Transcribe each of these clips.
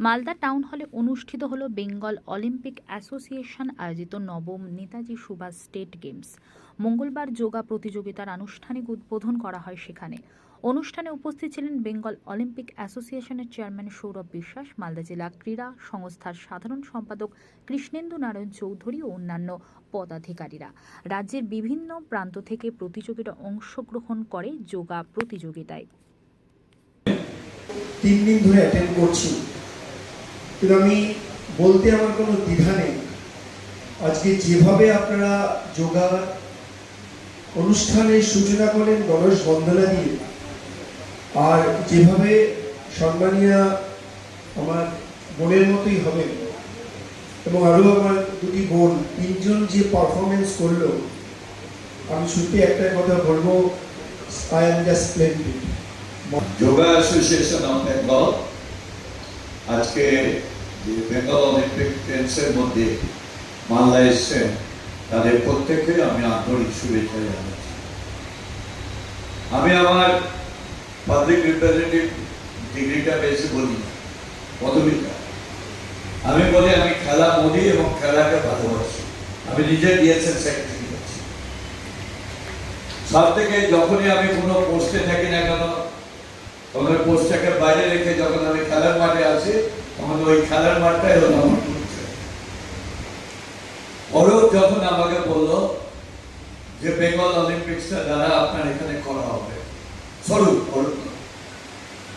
Malda town হলে অনুষ্ঠিত হল বেঙ্গল অলিম্পিক অ্যাসোসিয়েশন আয়োজিত নবম নেতাজি সুভাষ স্টেট গেমস। মঙ্গলবার যোগা প্রতিযোগিতার আনুষ্ঠানিক উদ্বোধন করা হয় সেখানে। অনুষ্ঠানে উপস্থিত ছিলেন বেঙ্গল অলিম্পিক অ্যাসোসিয়েশনের চেয়ারম্যান সৌরভ বিশ্বাস, মালদা জেলা ক্রীড়া সংস্থার সাধারণ সম্পাদক কৃষ্ণেন্দু নারায়ণ চৌধুরী ও অন্যান্য পদাধিকারীরা। রাজ্যের বিভিন্ন প্রান্ত থেকে প্রতিযোগীরা অংশগ্রহণ করে যোগা প্রতিযোগিতায়। তিন দিন ধরে অ্যাটেন্ড করছি। কিন্তু আমি বলতে আমার কোনো দ্বিধা নেই। আজকে যেভাবে আপনারা যোগা অনুষ্ঠানের সূচনা করেন গণেশ বন্দনা দিয়ে, আর যেভাবে সম্মানীয় আমার বোনের মতোই হবেন, এবং আরও আমার দুটি বোন, তিনজন যে পারফরমেন্স করল, আমি সত্যি একটা কথা বলব I am just yoga association of Bengal আজকে যে বেঙ্গল অলিম্পিক গেমসের মধ্যে মালদা এসছেন তাদের প্রত্যেককে আমি আন্তরিক শুভেচ্ছা জানাচ্ছি আমি আমার পাবলিক রিপ্রেজেন্টেটিভ ডিগ্রিটা পেয়েছি বলি না, আমি বলি আমি খেলা মরি এবং খেলাকে ভালোবাসি আমি নিজে দিয়েছেন সেক্রেটারি সব থেকে যখনই আমি কোনো পোস্টে থাকি না কেন তখন পোস্টটাকে বাইরে রেখে যখন আমি খেলার মাঠে আসি তখন ওই খেলার মাঠটাই হলো আমার। অরূপ যখন আমাকে যে বেঙ্গল অলিম্পিক্সটা দ্বারা আপনার এখানে করা হবে স্বরূপ অরূপ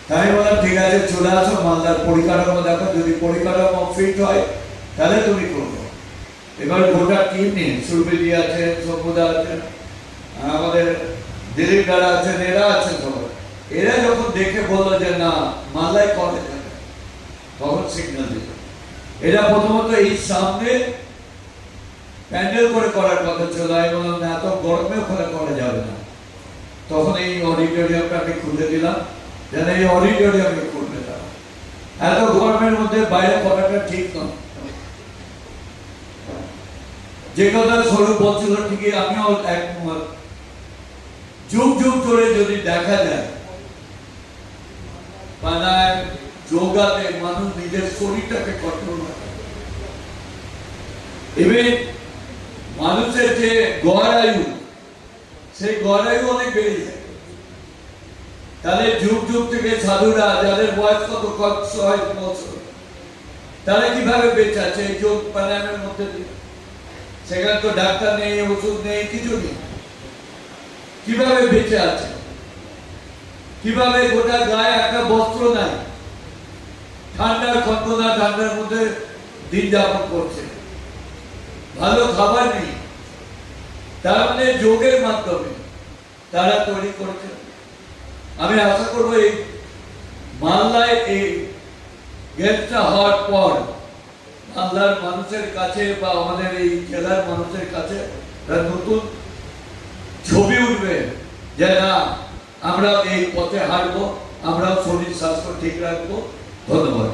তাই বললাম, ঠিক আছে, চলে আসো, মালদার পরিকাঠামো দেখো। যদি পরিকাঠামো ফিট হয়, তাহলে তুমি করব। এবার গোটা টিম নিয়ে সুরবিদি আছেন, সভ্যদা আছেন, আমাদের দিলীপ দাদা আছেন, এরা আছেন সবাই। এরা যখন দেখে বলল যে না, মালদায় তখন সিগন্যাল দিল। এটা প্রথমত এই সামনে প্যান্ডেল করে করার কথা ছিল বললাম এত গরমে ওখানে করা যাবে না। তখন এই অডিটোরিয়ামটা আমি খুলে দিলাম, যেন এই অডিটোরিয়ামে করবে তারা এত গরমের মধ্যে বাইরে করাটা ঠিক নয়। যে কথা স্বরূপ বলছিল, ঠিকই আমিও একমত যুগ যুগ ধরে যদি দেখা যায় প্রাণায়াম যোগাতে মানুষ নিজের শরীরটাকে কন্ট্রোল রাখে মানুষের যে সেই অনেক বেড়ে যায়। তাহলে যুগ যুগ থেকে সাধুরা, যাদের বয়স কত বছর, তারা কীভাবে বেঁচে আছে? এই যোগ প্রাণায়ামের মধ্যে দিয়ে। সেখানে তো ডাক্তার নেই, ওষুধ নেই, কিছু নেই। কীভাবে বেঁচে আছে? কীভাবে গোটা গায়ে একটা বস্ত্র ঠান্ডার মধ্যে দিন যাপন করছে। ভালো খাবার নেই। তার মানে যোগের মাধ্যমে তারা তৈরি করছে। আমি আশা করব এই মালদায় এই হওয়ার পর বাংলার মানুষের কাছে বা আমাদের এই জেলার মানুষের কাছে নতুন ছবি উঠবে যে না আমরা এই পথে হাঁটবো, আমরাও শরীর স্বাস্থ্য ঠিক রাখব। ধন্যবাদ।